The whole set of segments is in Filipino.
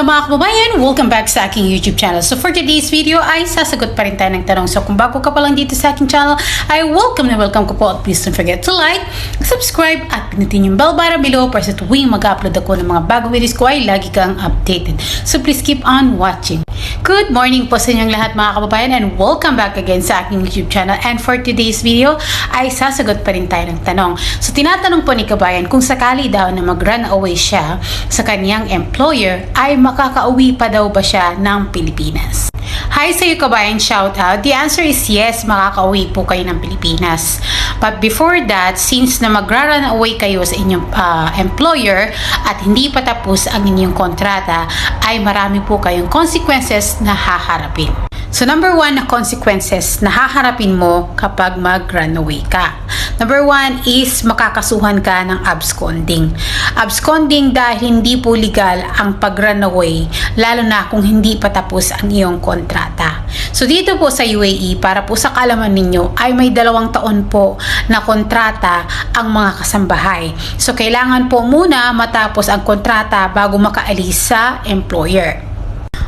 Hello mga kababayan! Welcome back sa aking YouTube channel. So for today's video ay sasagot pa rin tayo ng tanong. So kung bago ka pa lang dito sa aking channel, ay welcome na welcome ko po at please don't forget to like, subscribe at pinutin yung bell button below para sa tuwing mag-upload ako ng mga bagong videos ko ay lagi kang updated. So please keep on watching. Good morning po sa inyong lahat mga kababayan and welcome back again sa aking YouTube channel. And for today's video ay sasagot pa rin tayo ng tanong. So tinatanong po ni kabayan kung sakali daw na mag-run away siya sa kanyang employer ay makakauwi pa daw ba siya ng Pilipinas. Hi sa iyo kabayan, shout out. The answer is yes, makakauwi po kayo ng Pilipinas. But before that, since na magra-run away kayo sa inyong ah, employer at hindi pa tapos ang inyong kontrata, ay marami po kayong consequences na haharapin. So number one na consequences na haharapin mo kapag mag-run away ka. Number one is makakasuhan ka ng absconding. Absconding dahil hindi po legal ang pag-run away, lalo na kung hindi pa tapos ang iyong kontrata. So dito po sa UAE, para po sa kalaman ninyo, ay may dalawang taon po na kontrata ang mga kasambahay. So kailangan po muna matapos ang kontrata bago makaalis sa employer.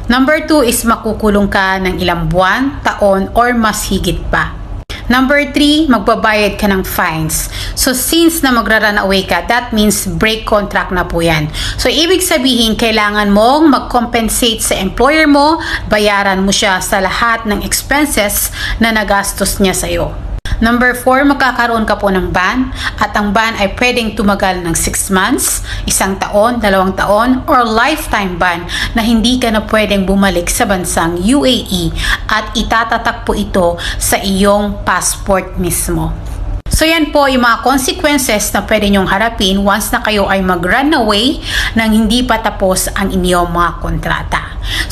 Number two is makukulong ka ng ilang buwan, taon, or mas higit pa. Number three, magbabayad ka ng fines. So, since na magra-run away ka, that means break contract na po yan. So, ibig sabihin, kailangan mong mag-compensate sa employer mo, bayaran mo siya sa lahat ng expenses na nagastos niya sa'yo. Number 4, magkakaroon ka po ng ban at ang ban ay pwedeng tumagal ng 6 months, isang taon, dalawang taon, or lifetime ban na hindi ka na pwedeng bumalik sa bansang UAE at itatatak po ito sa iyong passport mismo. So yan po yung mga consequences na pwede nyong harapin once na kayo ay mag-run away nang hindi pa tapos ang inyong mga kontrata.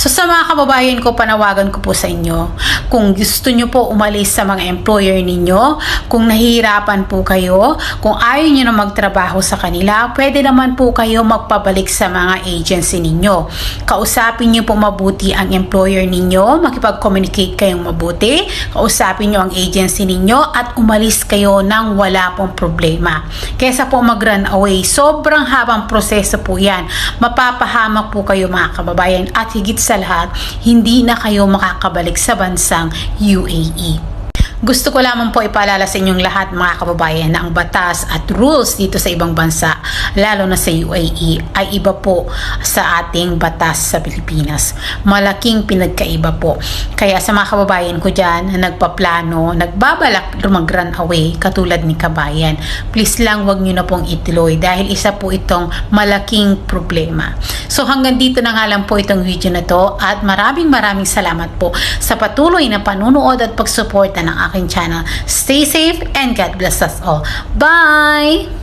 So sa mga kababayan ko, panawagan ko po sa inyo, kung gusto nyo po umalis sa mga employer ninyo, kung nahihirapan po kayo, kung ayaw nyo na magtrabaho sa kanila, pwede naman po kayo magpabalik sa mga agency ninyo. Kausapin nyo po mabuti ang employer ninyo, makipag-communicate kayong mabuti, kausapin nyo ang agency ninyo at umalis kayo nang wala pong problema. Kesa po mag-run away, sobrang habang proseso po yan. Mapapahamak po kayo mga kababayan at higit sa lahat, hindi na kayo makakabalik sa bansang UAE. Gusto ko lamang po ipaalala sa inyong lahat mga kababayan na ang batas at rules dito sa ibang bansa, lalo na sa UAE, ay iba po sa ating batas sa Pilipinas. Malaking pinagkaiba po. Kaya sa mga kababayan ko dyan na nagpaplano, nagbabalak mag-run away katulad ni kabayan, please lang wag nyo na pong ituloy dahil isa po itong malaking problema. So hanggang dito na nga lang po itong video na to at maraming maraming salamat po sa patuloy na panunood at pagsuporta ng aking channel. Stay safe and God bless us all. Bye!